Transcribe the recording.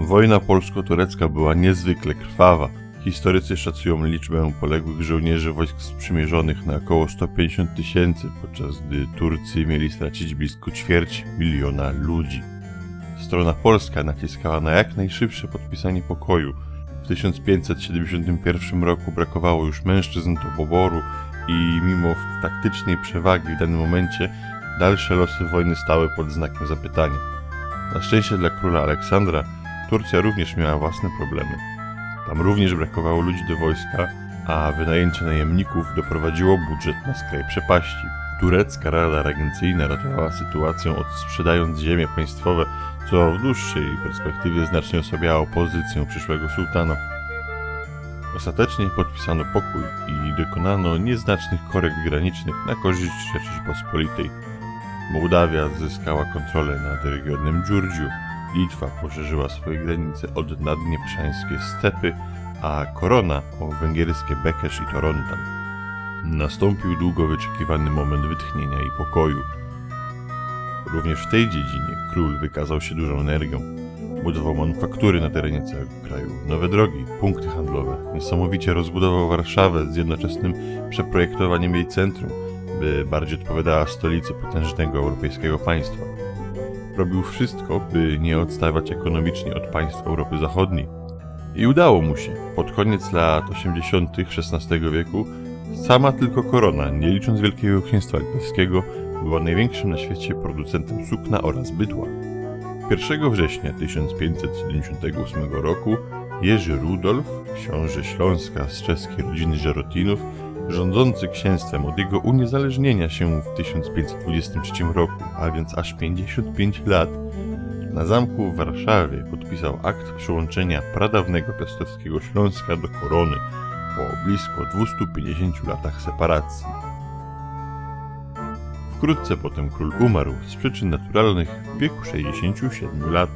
Wojna polsko-turecka była niezwykle krwawa. Historycy szacują liczbę poległych żołnierzy wojsk sprzymierzonych na około 150 tysięcy, podczas gdy Turcy mieli stracić blisko ćwierć miliona ludzi. Strona polska naciskała na jak najszybsze podpisanie pokoju. W 1571 roku brakowało już mężczyzn do poboru i mimo taktycznej przewagi w danym momencie dalsze losy wojny stały pod znakiem zapytania. Na szczęście dla króla Aleksandra Turcja również miała własne problemy. Tam również brakowało ludzi do wojska, a wynajęcie najemników doprowadziło budżet na skraj przepaści. Turecka Rada Regencyjna ratowała sytuację odsprzedając ziemie państwowe, co w dłuższej perspektywie znacznie osłabiało pozycję przyszłego sułtana. Ostatecznie podpisano pokój i dokonano nieznacznych korekt granicznych na korzyść Rzeczypospolitej. Mołdawia zyskała kontrolę nad regionem Dziurdziu, Litwa poszerzyła swoje granice od naddnieprzańskie stepy, a korona o węgierskie Bekesz i Torontan. Nastąpił długo wyczekiwany moment wytchnienia i pokoju. Również w tej dziedzinie król wykazał się dużą energią. Budował manufaktury na terenie całego kraju, nowe drogi, punkty handlowe. Niesamowicie rozbudował Warszawę z jednoczesnym przeprojektowaniem jej centrum, by bardziej odpowiadała stolicy potężnego europejskiego państwa. Robił wszystko, by nie odstawać ekonomicznie od państw Europy Zachodniej. I udało mu się. Pod koniec lat 80. XVI wieku sama tylko korona, nie licząc Wielkiego Księstwa Litewskiego, była największym na świecie producentem sukna oraz bydła. 1 września 1578 roku Jerzy Rudolf, książę Śląska z czeskiej rodziny Żerotinów, rządzący księstwem od jego uniezależnienia się w 1523 roku, a więc aż 55 lat, na zamku w Warszawie podpisał akt przyłączenia pradawnego piastowskiego Śląska do korony po blisko 250 latach separacji. Wkrótce potem król umarł z przyczyn naturalnych w wieku 67 lat.